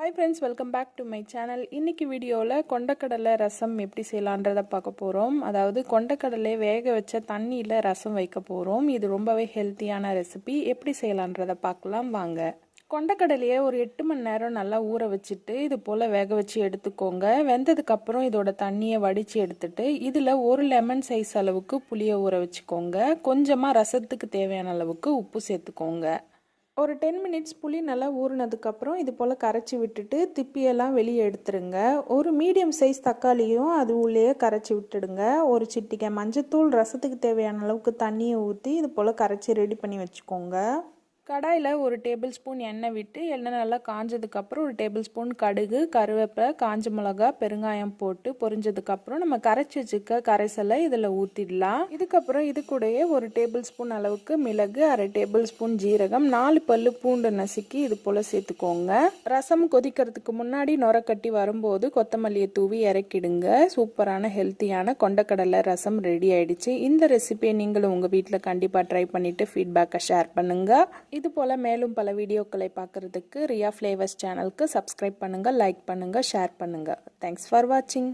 Hi friends welcome back to my channel இன்னைக்கு வீடியோவில் கொண்டக்கடலை ரசம் எப்படி செய்யலான்றதை பார்க்க போகிறோம் அதாவது கொண்டக்கடலை வேக வச்ச தண்ணியில் ரசம் வைக்க போகிறோம் இது ரொம்பவே ஹெல்த்தியான ரெசிபி எப்படி செய்யலான்றதை பார்க்கலாம் வாங்க. கொண்டக்கடலையை ஒரு எட்டு மணி நேரம் நல்லா ஊற வச்சுட்டு இது போல் வேக வச்சு எடுத்துக்கோங்க. வெந்ததுக்கப்புறம் இதோட தண்ணியை வடித்து எடுத்துட்டு இதில் ஒரு லெமன் சைஸ் அளவுக்கு புளியை ஊற வச்சுக்கோங்க. கொஞ்சமாக ரசத்துக்கு தேவையான அளவுக்கு உப்பு சேர்த்துக்கோங்க. ஒரு டென் மினிட்ஸ் புளி நல்லா ஊறினதுக்கப்புறம் இது போல் கரைச்சி விட்டுட்டு திப்பியெல்லாம் வெளியே எடுத்துருங்க. ஒரு மீடியம் சைஸ் தக்காளியும் அது உள்ளேயே கரைச்சி விட்டுடுங்க. ஒரு சிட்டிக்கை மஞ்சத்தூள் ரசத்துக்கு தேவையான அளவுக்கு தண்ணியை ஊற்றி இது போல் கரைச்சி ரெடி பண்ணி வச்சுக்கோங்க. கடாயில் ஒரு டேபிள் ஸ்பூன் எண்ணெய் விட்டு எண்ணெய் நல்லா காஞ்சதுக்கப்புறம் ஒரு டேபிள் ஸ்பூன் கடுகு கருவேப்பிலை காஞ்ச மிளகா பெருங்காயம் போட்டு பொரிஞ்சதுக்கப்புறம் நம்ம கரைச்சி வச்சுக்க கரைசலை இதில் ஊற்றிடலாம் இதுக்கப்புறம் இது கூடயே ஒரு டேபிள் ஸ்பூன் அளவுக்கு மிளகு அரை டேபிள் ஸ்பூன் ஜீரகம் நாலு பல்லு பூண்டு நசுக்கி இது போல் சேர்த்துக்கோங்க. ரசம் கொதிக்கிறதுக்கு முன்னாடி நுரக்கட்டி கட்டி வரும்போது கொத்தமல்லியை தூவி இறக்கிடுங்க. சூப்பரான ஹெல்த்தியான கொண்டக்கடலை ரசம் ரெடி ஆயிடுச்சு. இந்த ரெசிபியை நீங்களும் உங்கள் வீட்டில் கண்டிப்பாக ட்ரை பண்ணிவிட்டு ஃபீட்பேக்கை ஷேர் பண்ணுங்கள் இது போல் மேலும் பல வீடியோக்களை பார்க்குறதுக்கு ரியா ஃப்ளேவர்ஸ் சேனலுக்கு சப்ஸ்கிரைப் பண்ணுங்கள் லைக் பண்ணுங்கள் ஷேர் பண்ணுங்கள் தேங்க்ஸ் ஃபார் வாட்சிங்